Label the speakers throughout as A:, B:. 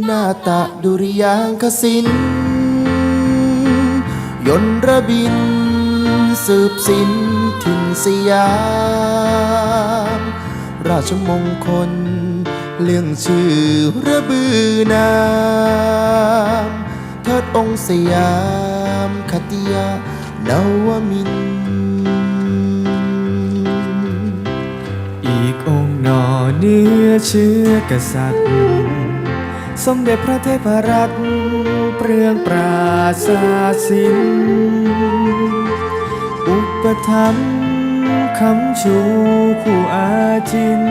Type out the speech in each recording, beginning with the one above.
A: หน้าตะดุริยางคศิลป์ยนระบิน สืบสินถิ่นสยาม ราชมงคล เรื่องชื่อระบือนามเทิดองค์สยามคติยานวมิน
B: อีกองค์หนอเนื้อเชื้อกษัตริย์ สมเด็จพระเทพรัตน์เปลืองปราศาสสิน อุปถัมภ์คำชูคู่อาจิน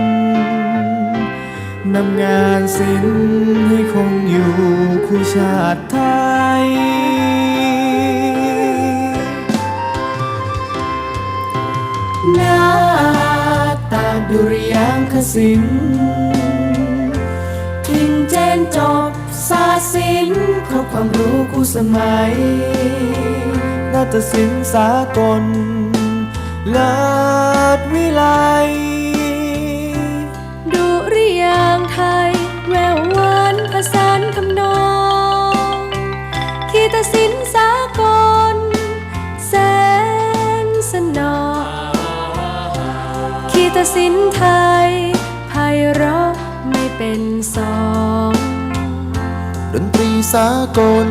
B: นำงานศิลป์ให้คงอยู่คู่ชาติไทย นาตาดุริยางคศิลป์ ศิลป์ครบความรู้คู่สมัย นาฏศิลป์สากลเลิศวิไล
C: ดุริยางไทย แววหวานผสานคำนองคีตศิลป์สากลแสนสนอคีตศิลป์ไทยไพเราะไม่เป็นสอง
A: ดนตรีสากล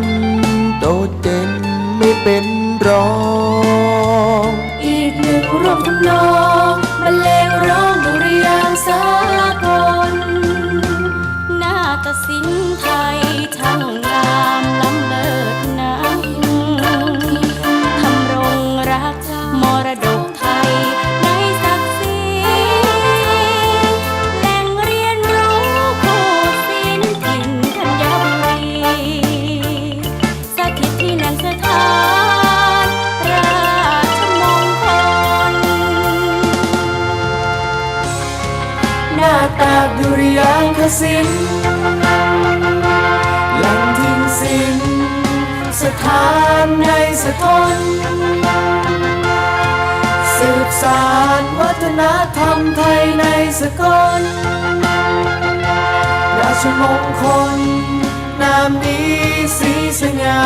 A: โดดเด่นไม่เป็นรอง
C: อีกหนึ่งรวมทำนองบรรเลงร้องดุริยางสากลนาฏศิลป์ไทยทั้ง ยางค
B: ศิลป์แหล่งทิ้งศิลป์สถานในสะทน สืบสารวัฒนธรรมไทยในสกลราชมงคล นามนี้สีสง่า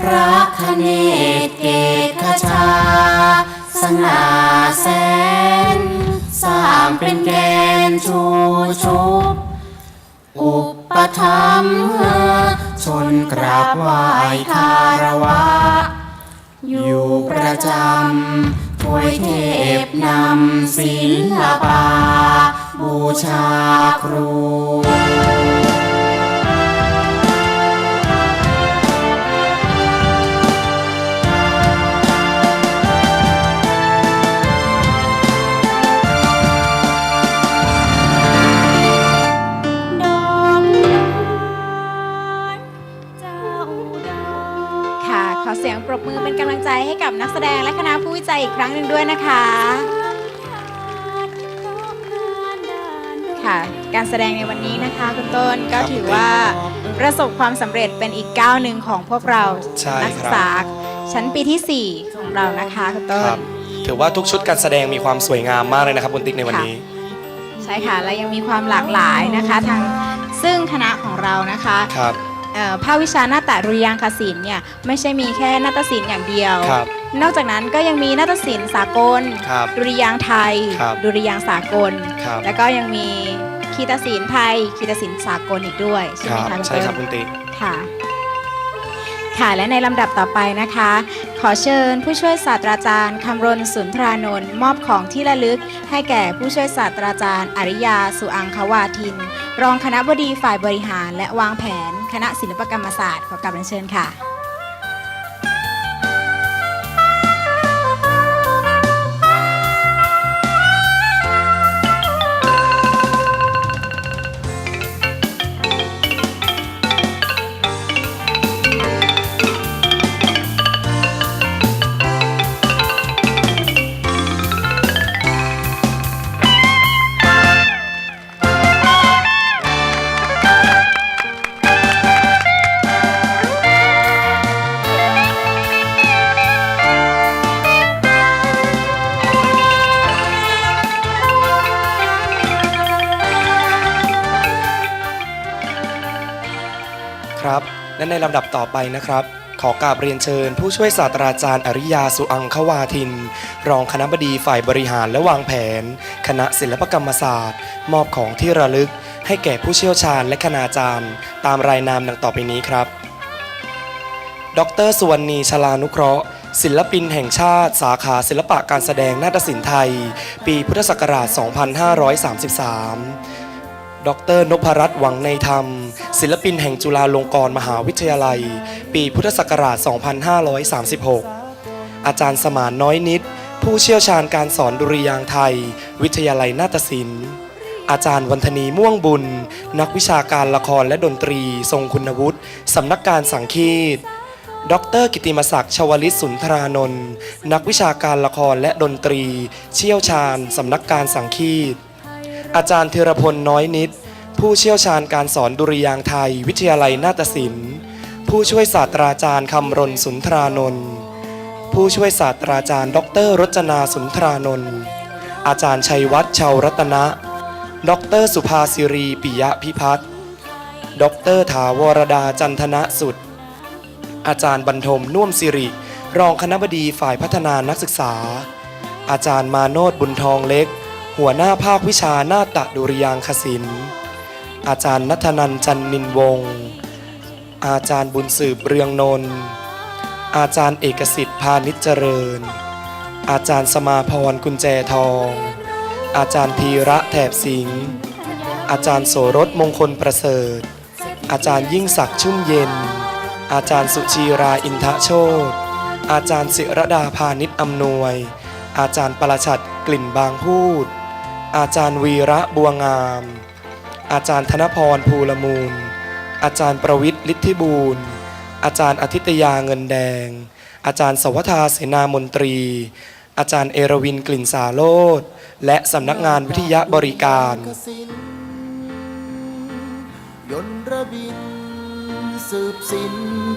C: พระคเนศเกตคชาสง่าแสนางเป็นแกนชูชุบอุปธรรมเอชนกราบไหว้คารวะ อยู่ประจำถวยเทพนำศิลปา บูชาครู
D: แสดงและคณะผู้วิจัยอีกครั้งหนึ่งด้วยนะคะ ค่ะ การแสดงในวันนี้นะคะคุณต้นก็ถือว่าประสบความสำเร็จเป็นอีกก้าวหนึ่งของพวกเรา
E: ใช่
D: นัศึกษาชั้นปีที่ 4 ของเรานะคะคุณต้
E: คนรับ ถือว่าทุกชุดการแสดงมีความสวยงามมากเลยนะครับคุณติ๊กในวันนี้
D: ใช่ค่ะและยังมีความหลากหลายนะคะทางซึ่งคณะของเรานะคะ
E: ครับ
D: เอ่อ ภาควิชาหน้าตะดุริยางคศิลป์เนี่ยไม่ใช่มีแค่นาฏศิลป์อย่างเดียว
E: ครับ
D: นอกจากนั้นก็ยังมีนาฏศิลป์สากล
E: ครับ
D: ดุริยางค์ไทย
E: ครับ
D: ดุริยางค์สากล
E: ครับ
D: แล้วก็ยังมีคีตศิลป์ไทยคีตศิลป์สากลอีกด้วย ใช่
E: ค
D: ไหม
E: รับ
D: คะณ
E: ใช่ครับ
D: เปิ้ล
E: คุณติ๊ก
D: ค่ะ ค่ะและในลำดับต่อไปนะคะ ขอเชิญผู้ช่วยศาสตราจารย์คำรณสุนทรานนท์มอบของที่ระลึก ให้แก่ผู้ช่วยศาสตราจารย์ อริยา สุอังควาทิน รองคณะบดีฝ่ายบริหารและวางแผน คณะศิลปกรรมศาสตร์ขอกลับเรียนเชิญค่ะ
E: ในลำดับต่อไปนะครับ ขอกราบเรียนเชิญ ผู้ช่วยศาสตราจารย์อริยาสุอังควาทิน รองคณะบดีฝ่ายบริหารและวางแผน คณะศิลปกรรมศาสตร์ มอบของที่ระลึก ให้แก่ผู้เชี่ยวชาญและคณาจารย์ ตามรายนามดังต่อไปนี้ครับ ดรสุวรรณีชลานุเคราะห์ศิลปินแห่งชาติ สาขาศิลปะการแสดงนาฏศิลป์ไทย ปีพุทธศักราช 2533 ดรนพรัตน์หวังในธรรม ศิลปินแห่งจุฬาลงกรณ์มหาวิทยาลัย ปีพุทธศักราช 2536 อาจารย์สมานน้อยนิด ผู้เชี่ยวชาญการสอนดุริยางไทย วิทยาลัยนาฏศิลป์ อาจารย์วันธนีม่วงบุญ นักวิชาการละครและดนตรี ทรงคุณวุฒิสำนักการสังคีต ดรกิติมศักดิ์ชวลิตสุนทรานนท์นักวิชาการละครและดนตรี เชี่ยวชาญสำนักการสังคีต อาจารย์ธีรพลน้อยนิด ผู้เชี่ยวชาญการสอนดุริยางไทย วิทยาลัยนาฏศิลป์ ผู้ช่วยศาสตราจารย์คำรณสุนทรานนท์ผู้ช่วยศาสตราจารย์ ดรรจนาสุนทรานนท์อาจารย์ชัยวัฒน์ชาวรัตนะ ดรสุภาสิรีปิยะพิพัฒน์ดรถาวรดาจันทนะสุด อาจารย์บรรทมน่วมสิริ รองคณบดีฝ่ายพัฒนานักศึกษา อาจารย์มาโนดบุญทองเล็ก หัวหน้าภาควิชานาฏดุริยางคศิลป์ อาจารย์นัทนันจันนินวงศ์ อาจารย์บุญสืบเรืองนนท์ อาจารย์เอกสิทธิ์พานิจเจริญ อาจารย์สมาพรกุญแจทอง อาจารย์ธีระแถบสิงห์ อาจารย์โสรสมงคลประเสริฐ อาจารย์ยิ่งศักดิ์ชุ่มเย็น อาจารย์สุชีราอินทะโชตอาจารย์ศิรดาพานิชอำนวย อาจารย์ปรชัดกลิ่นบางพูด อาจารย์วีระบัวงาม อาจารย์ธนพรภูลมูล อาจารย์ประวิทย์ฤทธิบูรณ์ อาจารย์อาทิตยาเงินแดง อาจารย์สวทาเสนามนตรี อาจารย์เอราวินกลิ่นสาโลดและสำนักงานวิทยาบริการ
A: ยนระบิน สืบสิน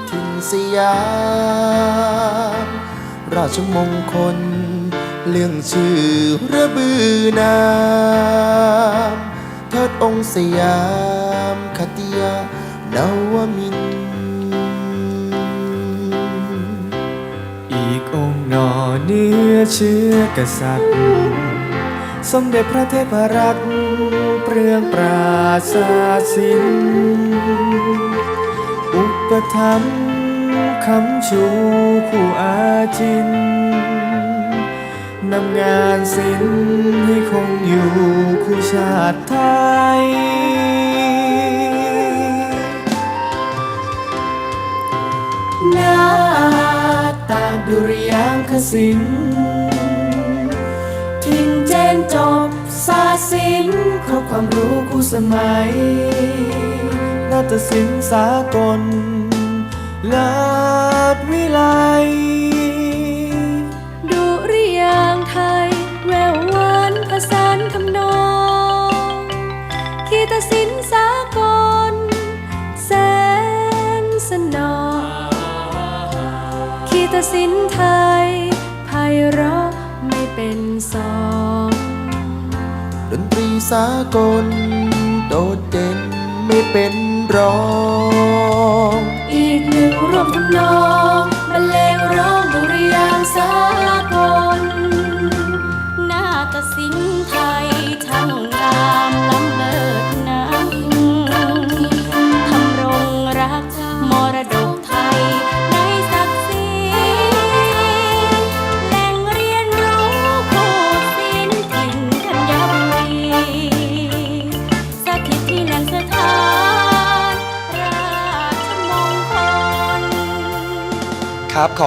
A: ถิ่นสยามราชมงคล เรื่องชื่อระบือนามเทิดองค์สยามคติยานวมินทร์
B: อีกองค์หนอเนื้อเชื้อกษัตริย์ สมเด็จพระเทพรัตน์เปลืองปราศาสสิน อุปถัมภ์คำชูคู่อาจิน นำงานศิลป์ให้คงอยู่คู่ชาติไทยหน้าตาดุริยางคศิลป์ทิ้งเจนจบศาสตร์ศิลป์ครบความรู้คู่สมัย นาฏศิลป์สากลลาดวิไล
F: คีตศิลป์ไทยไพเราะไม่เป็นสอง
A: ดนตรีสากล โดดเด่นไม่เป็นรอง
F: อีกหนึ่งรวมทำนองบรรเลงร้องดุริยางค์สาก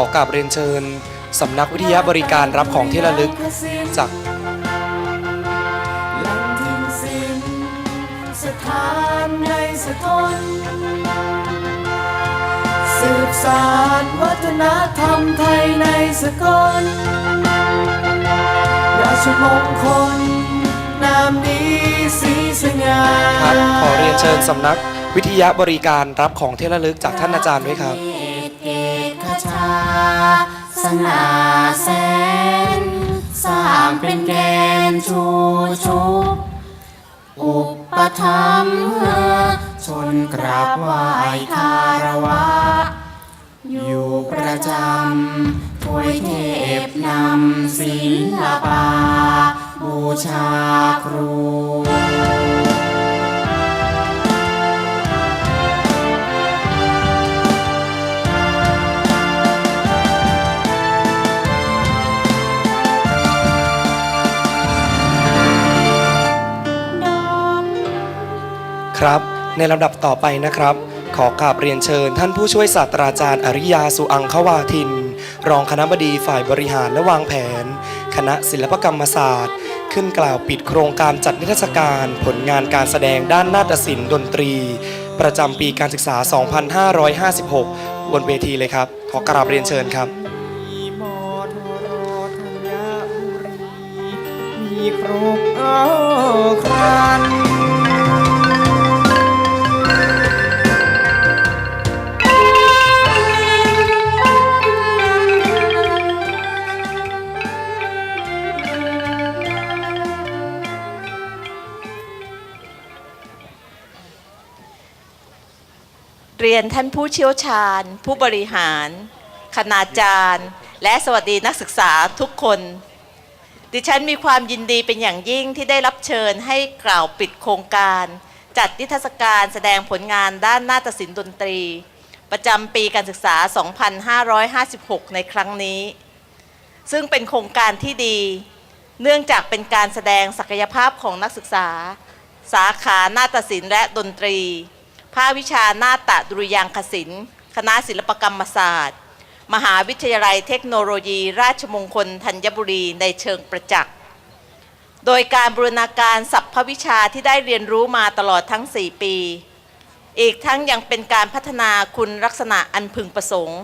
E: อกราบเรียนเชิญสำนักวิทยาบริการรับของที่ระลึกจาก
B: แหล่งทิ้งสิ้นสถานในสกลสืบสานวัฒนธรรมไทยในสกลราชมงคลนามดีสีสง่า
E: ครับขอเรียนเชิญสำนักวิทยาบริการรับของที่ระลึกจากท่านอาจารย์ด้วยครับ
C: เกตเกต ขชาสง่าแสน สร้างเป็นแกนชูชุบอุปถัมภ์ชนนกราบไหว้คารวะ อยู่ประจำถวยเทพนำศิลปา บูชาครู
E: ครับ ในลำดับต่อไปนะครับ ขอกราบเรียนเชิญ ท่านผู้ช่วยศาสตราจารย์อริยาสุอังควาทิน รองคณะบดีฝ่ายบริหารและวางแผน คณะศิลปกรรมศาสตร์ ขึ้นกล่าวปิดโครงการจัดนิทรรศการผลงานการแสดงด้านนาฏศิลป์ดนตรี ประจำปีการศึกษา 2556 บนเวทีเลยครับ ขอกราบเรียนเชิญครับ
B: มีมอทรธัญบุรีมีครบเอาครัน
G: นท่านผู้เชี่ยวชาญ ผู้บริหาร คณาจารย์ และสวัสดีนักศึกษาทุกคน ดิฉันมีความยินดีเป็นอย่างยิ่งที่ได้รับเชิญให้กล่าวปิดโครงการ จัดนิทรรศการแสดงผลงานด้านนาฏศิลป์ดนตรี ประจำปีการศึกษา 2556 ในครั้งนี้ ซึ่งเป็นโครงการที่ดี เนื่องจากเป็นการแสดงศักยภาพของนักศึกษา สาขานาฏศิลป์และดนตรี ภาควิชานาฏดุริยางคศิลป์คณะศิลปกรรมศาสตร์ มหาวิทยาลัยเทคโนโลยี ราชมงคลธัญบุรีในเชิงประจักษ์ โดยการบูรณาการสัพพวิชาที่ได้เรียนรู้มาตลอดทั้ง 4 ปี อีกทั้งยังเป็นการพัฒนาคุณลักษณะอันพึงประสงค์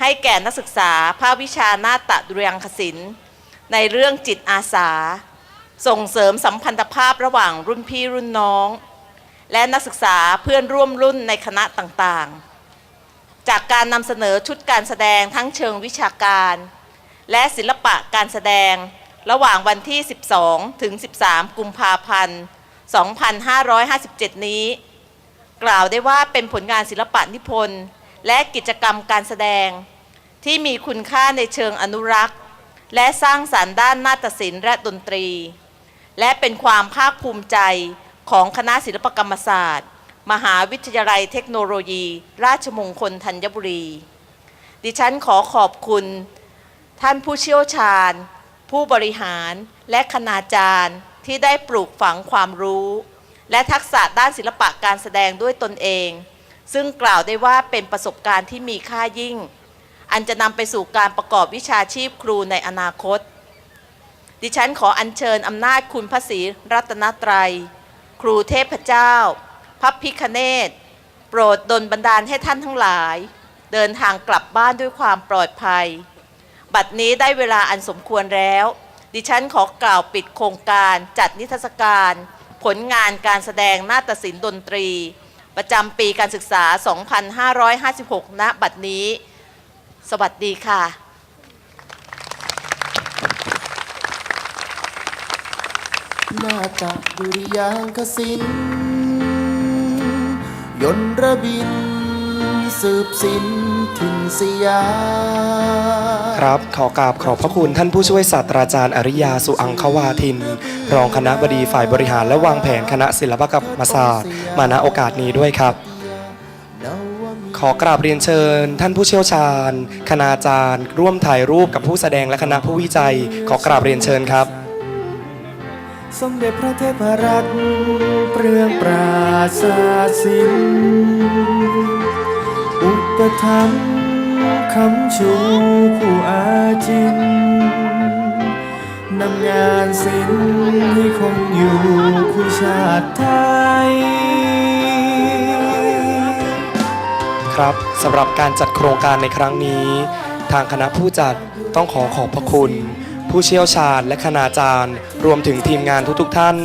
G: ให้แก่นักศึกษาภาควิชานาฏดุริยางคศิลป์ในเรื่องจิตอาสา ส่งเสริมสัมพันธภาพระหว่างรุ่นพี่รุ่นน้อง และนักศึกษาเพื่อนร่วมรุ่นในคณะต่างๆ จากการนำเสนอชุดการแสดงทั้งเชิงวิชาการ และศิลปะการแสดงระหว่างวันที่ 12 ถึง 13 กุมภาพันธ์ 2557 นี้ กล่าวได้ว่าเป็นผลงานศิลปะนิพนธ์และกิจกรรมการแสดง ที่มีคุณค่าในเชิงอนุรักษ์ และสร้างสารรค์ด้านนาฏศิลป์และดนตรี และเป็นความภาคภูมิใจ ของคณะศิลปกรรมศาสตร์ มหาวิทยาลัยเทคโนโลยี ราชมงคลธัญบุรี ดิฉันขอขอบคุณ ท่านผู้เชี่ยวชาญ ผู้บริหารและคณาจารย์ที่ได้ปลูกฝังความรู้ และทักษะด้านศิลปะการแสดงด้วยตนเอง ซึ่งกล่าวได้ว่าเป็นประสบการณ์ที่มีค่ายิ่ง อันจะนำไปสู่การประกอบวิชาชีพครูในอนาคต ดิฉันขออัญเชิญอำนาจคุณพระศรีรัตนตรัย ครูเทพเจ้า พระพิคเนตโปรดดลบันดาลให้ท่านทั้งหลาย เดินทางกลับบ้านด้วยความปลอดภัย บัดนี้ได้เวลาอันสมควรแล้ว ดิฉันขอกล่าวปิดโครงการจัดนิทรรศการ ผลงานการแสดงนาฏศิลป์ดนตรี ประจำปีการศึกษา 2556 ณ บัดนี้ สวัสดีค่ะ
A: นาฏดุริยางคศิลป์ยนระบิน สืบสินถิ่นสยาม
E: ครับขอกราบขอบพระคุณท่านผู้ช่วยศาสตราจารย์อริยาสุอังควาทิน รองคณะบดีฝ่ายบริหารและวางแผนคณะศิลปกรรมศาสตร์ มาณโอกาสนี้ด้วยครับ ขอกราบเรียนเชิญ ท่านผู้เชี่ยวชาญ คณาจารย์ ร่วมถ่ายรูปกับผู้แสดงและคณะผู้วิจัย ขอกราบเรียนเชิญครับ
B: สมเด็จพระเทพรัตน์เปลืองปราศาสตร์ศิลป์อุปถัมภ์คำชูคู่อาจินนำงานศิลป์ให้คงอยู่คู่ชาติไทย
E: ครับสำหรับการจัดโครงการในครั้งนี้ ทางคณะผู้จัดต้องขอขอบพระคุณ ผู้เชี่ยวชาญและคณาจารย์ รวมถึงทีมงานทุกๆท่าน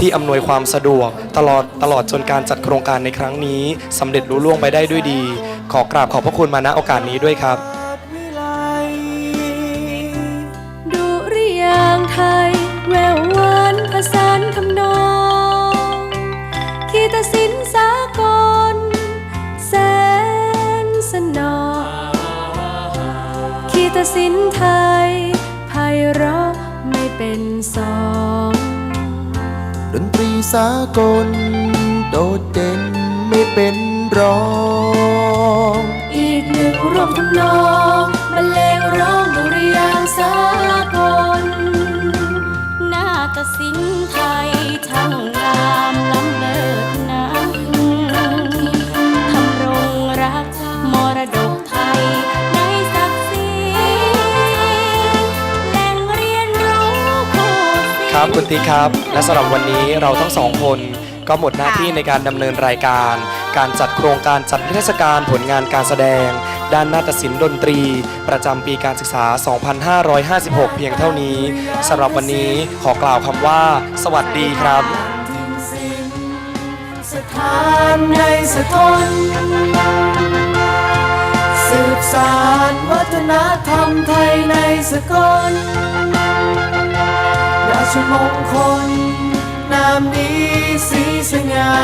E: ที่อำนวยความสะดวก ตลอดตลอดจนการจัดโครงการในครั้งนี้สำเร็จลุล่วงไปได้ด้วยดี ขอกราบขอบพระคุณมาณโอกาสนี้ด้วยครับ
F: เป็นสอง
A: ดนตรีสากล โดดเด่นไม่เป็นรอง
F: อีกหนึ่งรวมทำนองบรรเลงร้องดุริยางค์สา
E: ครับคุณติ๊กครับ และสำหรับวันนี้เราทั้งสองคนก็หมดหน้าที่ในการดำเนินรายการ การจัดโครงการจัดนิทรรศการผลงานการแสดง ด้านนาฏศิลป์ดนตรี ประจำปีการศึกษา 2556 เพียงเท่านี้สำหรับวันนี้ขอกล่าวคำว่า สวัสดีครับ
B: สถานในสกลสืบสารวัฒนธรรมไทยในสกลรา ชมงคล นามนี้สีสง่า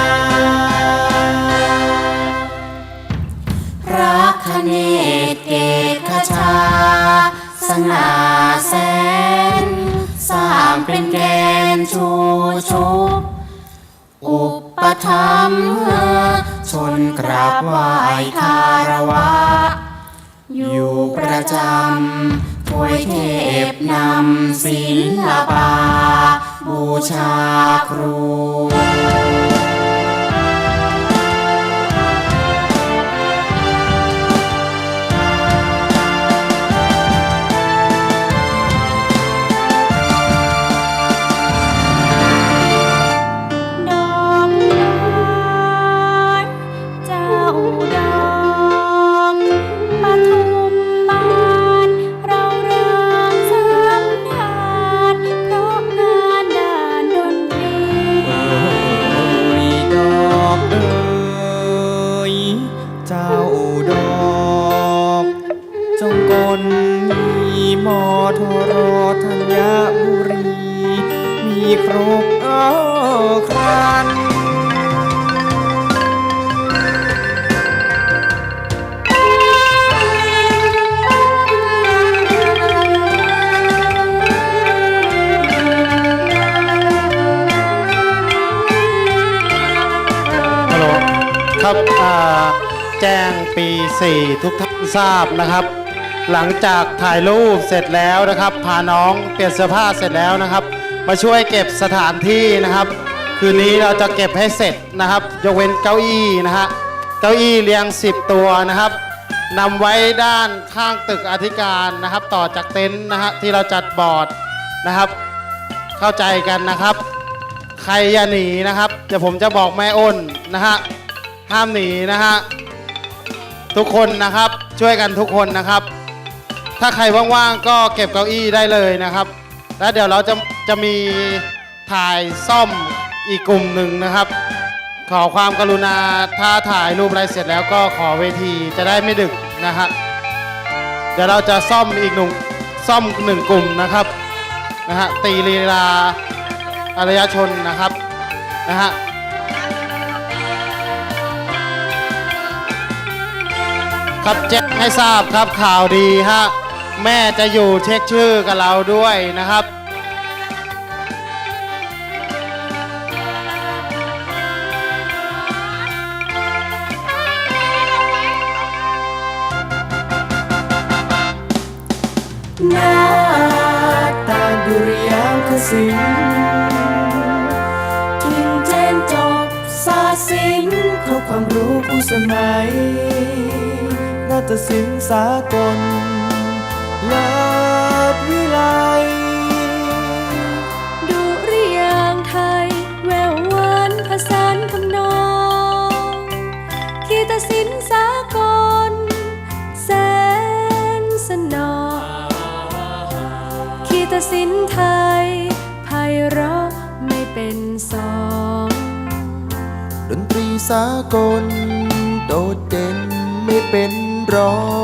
C: ระคเนศเกตขชา สง่าแสนสร้างเป็นแกนชูชุบอุปถัมชนกราบไหว้คารวะ อยู่ประจำ ถวยเทพนำศิลปา บูชาครู
F: ปี
H: 4 ทุกท่านทราบนะครับ หลังจากถ่ายรูปเสร็จแล้วนะครับ พาน้องเปลี่ยนเสื้อผ้าเสร็จแล้วนะครับ มาช่วยเก็บสถานที่นะครับ คืนนี้เราจะเก็บให้เสร็จนะครับ ยกเว้นเก้าอี้นะฮะเก้าอี้เรียง 10 ตัวนะครับนำไว้ด้านข้างตึกอธิการนะครับ ต่อจากเต็นท์นะฮะที่เราจัดบอร์ดนะครับ เข้าใจกันนะครับ ใครอย่าหนีนะครับเดี๋ยวผมจะบอกแม่อ้นนะฮะห้ามหนีนะฮะ ทุกคนนะครับช่วยกันทุกคนนะครับ ถ้าใครว่างๆก็เก็บเก้าอี้ได้เลยนะครับ แล้วเดี๋ยวเราจะจะมีถ่ายซ่อมอีกกลุ่มหนึ่งนะครับ ขอความกรุณาถ้าถ่ายรูปอะไรเสร็จแล้วก็ขอเวทีจะได้ไม่ดึกนะฮะเดี๋ยวเราจะซ่อมอีกหนึ่งซ่อมหนึ่งกลุ่มนะครับนะฮะตีลีลาอารยชนนะครับนะฮะ ครับแจ้งให้ทราบครับข่าวดีฮะแม่จะอยู่เช็คชื่อกับเราด้วยนะครับ
B: หน้าตาดุริยางคศิลป์ถึงเจนจบศาสตร์ศิลป์ครบความรู้ผู้สมัย นาฏศิลป์สากลเลิศวิไล
F: ดุริยางค์ไทย แววหวานผสานคำนองคีตศิลป์สากล แสนสนอคีตศิลป์ไทยไพเราะไม่เป็นสอง
A: ดนตรีสากล รอง